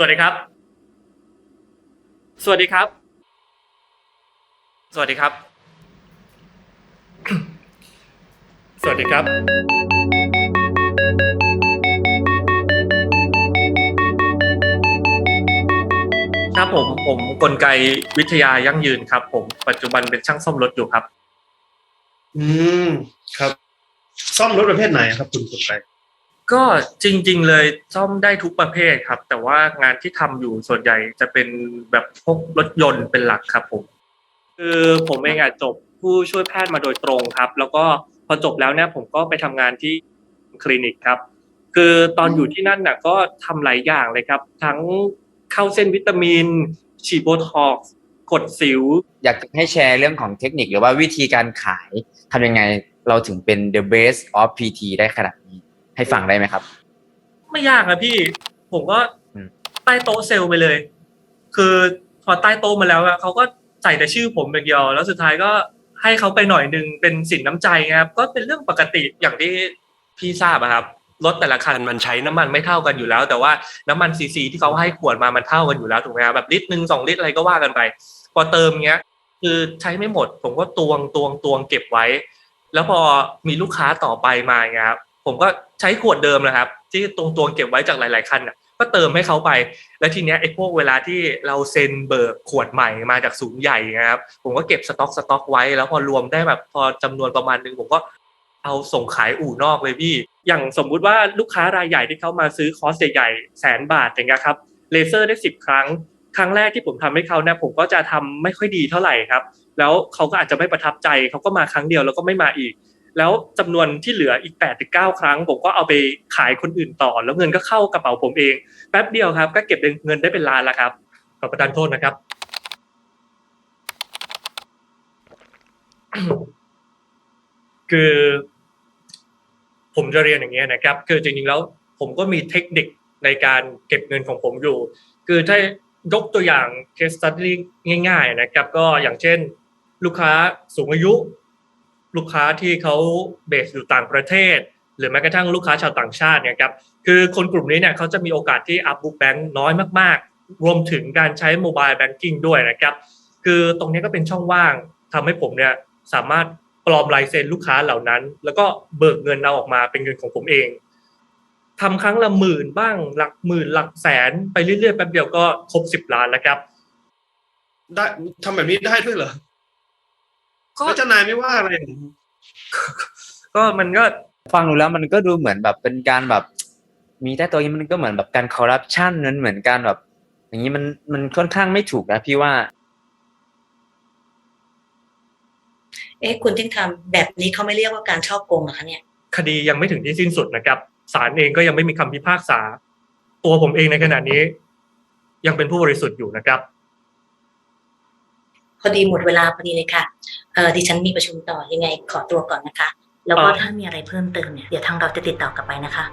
สวัสดีครับ สวัสดีครับ สวัสดีครับ สวัสดีครับ ครับผมผมกลไกวิทยายั่งยืนครับ ผมปัจจุบันเป็นช่างซ่อมรถอยู่ครับ อืม ครับ ซ่อมรถประเภทไหนครับ คุณคุณไป ก็จริง ๆ เลยซ่อมได้ทุกประเภทครับ แต่ว่างานที่ทำอยู่ส่วนใหญ่จะเป็นแบบพวกรถยนต์เป็นหลักครับผม คือผมเองอะจบผู้ช่วยแพทย์มาโดยตรงครับ แล้วก็พอจบแล้วเนี่ยผมก็ไปทำงานที่คลินิกครับ คือตอนอยู่ที่นั่นน่ะก็ทำหลายอย่างเลยครับ ทั้งเข้าเส้นวิตามิน ฉีดโบท็อกซ์กดสิว อยากจะให้แชร์เรื่องของเทคนิคหรือว่าวิธีการขายทำยังไงเราถึงเป็น the best of PT ได้ขนาดนี้ ให้ฟังได้ไหมครับ ไม่ยากนะพี่ ผมก็อืมใต้โต๊ะเซลล์ไปเลย คือพอใต้โต๊ะมาแล้วอะเขาก็ใส่แต่ชื่อผมอย่างเดียวแล้วสุดท้ายก็ให้เขาไปหน่อยหนึ่งเป็นสินน้ำใจครับก็เป็นเรื่องปกติอย่างที่พี่ทราบอะครับรถแต่ละคันมันใช้น้ำมันไม่เท่ากันอยู่แล้ว แต่ว่าน้ำมันซีซีที่เขาให้ขวดมามันเท่ากันอยู่แล้วถูกไหมครับแบบลิตรหนึ่งสองลิตรอะไรก็ว่ากันไป พอเติมเงี้ย คือใช้ไม่หมด ผมก็ตวงตวงตวงเก็บไว้ แล้วพอมีลูกค้าต่อไปมาเงี้ยครับ ผมก็ใช้ขวดเดิมนะครับ ที่ตวงตวงเก็บไว้จากหลาย ๆ คันน่ะก็เติมให้เขาไป แล้วทีเนี้ยไอ้พวกเวลาที่เราเซ็นเบิกขวดใหม่มาจากศูนย์ใหญ่นะครับ ผมก็เก็บสต็อกสต็อกไว้ แล้วพอรวมได้แบบพอจำนวนประมาณหนึงผมก็เอาส่งขายอู่นอกเลยพี่ อย่างสมมุติว่าลูกค้ารายใหญ่ที่เขามาซื้อคอสใหญ่แสนบาทอย่างเงี้ยครับ เลเซอร์ได้สิบครั้ง ครั้งแรกที่ผมทำให้เขาเนี่ยผมก็จะทำไม่ค่อยดีเท่าไหร่ครับ แล้วเขาก็อาจจะไม่ประทับใจเขาก็มาครั้งเดียวแล้วก็ไม่มาอีก แล้วจำนวนที่เหลืออีก8ปดถึงเครั้ง ผมก็เอาไปขายคนอื่นต่อ แล้วเงินก็เข้ากระเป๋าผมเองแป๊บเดียวครับ ก็เก็บเงินได้เป็นล้านแล้วครับขอประทานโทษนะครับ คือผมจะเรียนอย่างเงี้ยนะครับ คือจริงๆแล้วผมก็มีเทคนิคในการเก็บเงินของผมอยู่ คือถ้ายกตัวอย่าง case study ง่าย ๆ นะครับ ก็อย่างเช่น ลูกค้าสูงอายุ ลูกค้าที่เขาเบสอยู่ต่างประเทศ หรือแม้กระทั่งลูกค้าชาวต่างชาติเนี่ยครับคือคนกลุ่มนี้เนี่ยเขาจะมีโอกาสที่อัพบุ๊กแบงค์น้อยมากๆ รวมถึงการใช้โมบายแบงกิ้งด้วยนะครับ คือตรงนี้ก็เป็นช่องว่างทำให้ผมเนี่ยสามารถปลอมลายเซ็นลูกค้าเหล่านั้น แล้วก็เบิกเงินเอาออกมาเป็นเงินของผมเองทำครั้งละหมื่นบ้างหลักหมื่นหลักแสนไปเรื่อยๆแป๊บเดียวก็ครบสิบล้านแล้วครับ ได้ทำแบบนี้ได้ด้วยเหรอ ก็แล้วเจ้านายไม่ว่าอะไรเหรอก็มันก็ฟังดูแล้วมันก็ดูเหมือนแบบเป็นการแบบ มีแต่ตัวนี้มันก็เหมือนแบบการคอร์รัปชันนั้นเหมือนการแบบ อย่างนี้มันมันค่อนข้างไม่ถูกนะพี่ว่า เอ๊ะคุณที่ทำแบบนี้เขาไม่เรียกว่าการช่อโกงเหรอคะเนี่ย คดียังไม่ถึงที่สิ้นสุดนะครับศาลเองก็ยังไม่มีคำพิพากษา ตัวผมเองในขณะนี้ ยังเป็นผู้บริสุทธิ์อยู่นะครับ พอดีหมดเวลาพอดีเลยค่ะเออดิฉันมีประชุมต่อยังไงขอตัวก่อนนะคะ แล้วก็อ๋อถ้ามีอะไรเพิ่มเติมเนี่ยเดี๋ยวทางเราจะติดต่อกลับไปนะคะ